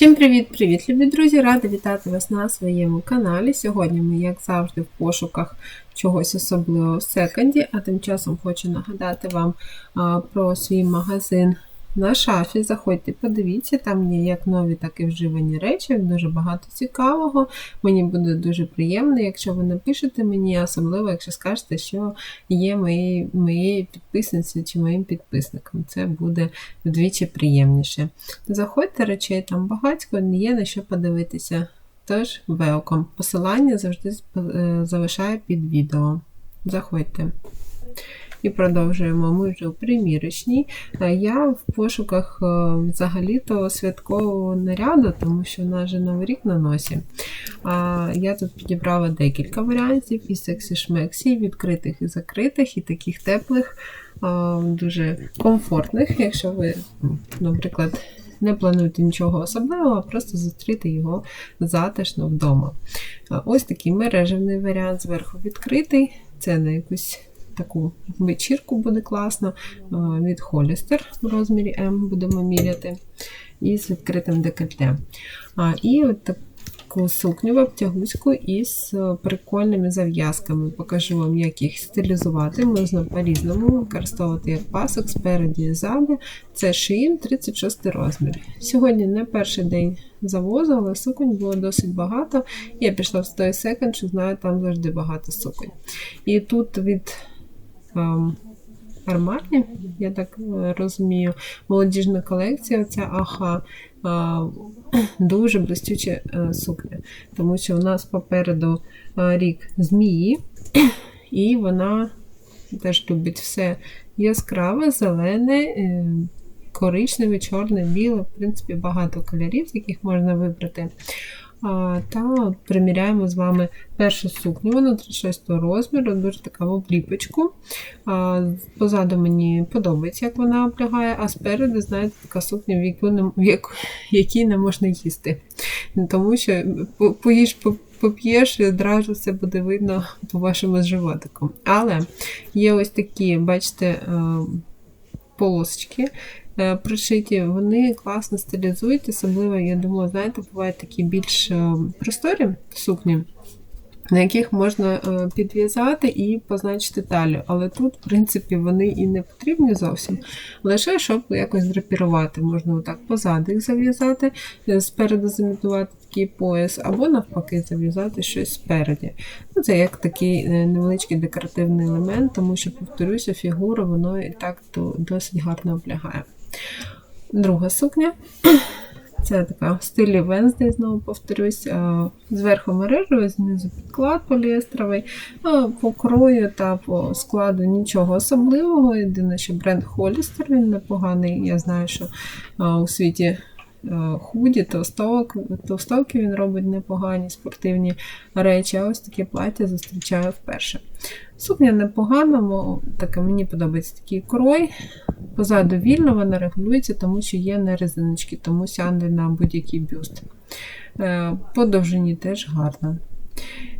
Всім привіт-привіт, любі друзі! Рада вітати вас на своєму каналі. Сьогодні ми, як завжди, в пошуках чогось особливого в секонді, а тим часом хочу нагадати вам про свій магазин на шафі. Заходьте, подивіться, там є як нові, так і вживані речі, дуже багато цікавого. Мені буде дуже приємно, якщо ви напишете мені, особливо, якщо скажете, що є моєю підписницею чи моїм підписником. Це буде вдвічі приємніше. Заходьте, речей там багатько, є на що подивитися. Тож, велком. Посилання завжди е, залишаю під відео. Заходьте. І продовжуємо ми вже у примірочній. Я в пошуках е, взагалі-то святкового наряду, тому що в нас же новий рік на носі. Я тут підібрала декілька варіантів і сексі-шмексі, відкритих і закритих, і таких теплих, дуже комфортних, якщо ви, наприклад, не плануєте нічого особливого, а просто зустріти його затишно вдома. Ось такий мережевний варіант, зверху відкритий, це на якусь таку вечірку буде класно. Від Холістер в розмірі М будемо міряти. І з відкритим декольте. І от таку сукню обтягуську із прикольними зав'язками. Покажу вам, як їх стилізувати. Можна по-різному використовувати як пасок спереді і ззаду. Це шиїн 36 розмір. Сьогодні не перший день завозу, але суконь було досить багато. Я пішла в той секонд, що знаю, там завжди багато суконь. І тут від Армані, я так е, розумію, молодіжна колекція, оця аха дуже блистюча е, сукня, тому що у нас попереду е, рік змії, і вона теж любить все яскраве, зелене, коричневе, чорне, біле, в принципі, багато кольорів, яких можна вибрати. Та приміряємо з вами першу сукню, вона 36 розміру, дуже така в обліпочку. Позаду мені подобається, як вона облягає, а спереду, знаєте, така сукня, в яку не, в яку, якій не можна їсти. Тому що поїж поп'єш і одразу все буде видно по вашому животику. Але є ось такі, бачите, полосочки. Е, пришиті, вони класно стилізують, особливо, я думаю, знаєте, бувають такі більш е, просторі сукні, на яких можна е, підв'язати і позначити талію. Але тут, в принципі, вони і не потрібні зовсім. Лише щоб якось драпірувати. Можна отак позаду їх зав'язати, спереду замітувати такий пояс, або навпаки, зав'язати щось спереді. Ну, Це як такий невеличкий декоративний елемент, тому що, повторюся, фігура воно і так досить гарно облягає. Друга сукня. Це така в стилі Венздей, знову повторюсь, зверху мережею, знизу підклад поліестровий. По крою та по складу нічого особливого. Єдине, що бренд Hollister, він непоганий. Я знаю, що у світі Е, худі, товстовок, товстовки він робить непогані спортивні речі, а ось таке плаття зустрічаю вперше. Сукня непогана, таке, мені подобається такий крой. Позаду вільно вона регулюється, тому що є на резиночки, тому сяде на будь-який бюст. Е, по довжині теж гарно.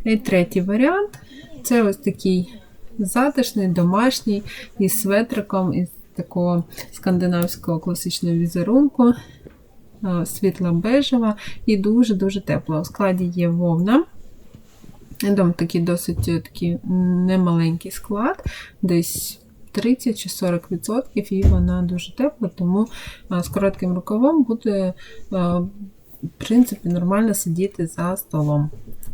І третій варіант це ось такий затишний, домашній, із светриком, із такого скандинавського класичного візерунку. Е, світла бежева і дуже-дуже тепла. У складі є вовна. Дом такий досить е, такий немаленький склад, десь 30 чи 40%, і вона дуже тепла, тому е, з коротким рукавом буде, в принципі, нормально сидіти за столом.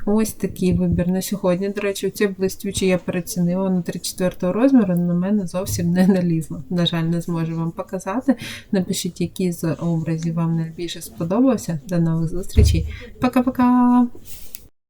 Ось такий вибір на сьогодні. До речі, ці блистючі я перецінила на 34 розміру, на мене зовсім не налізло. На жаль, не зможу вам показати. Напишіть, який з образів вам найбільше сподобався. До нових зустрічей. Пока-пока!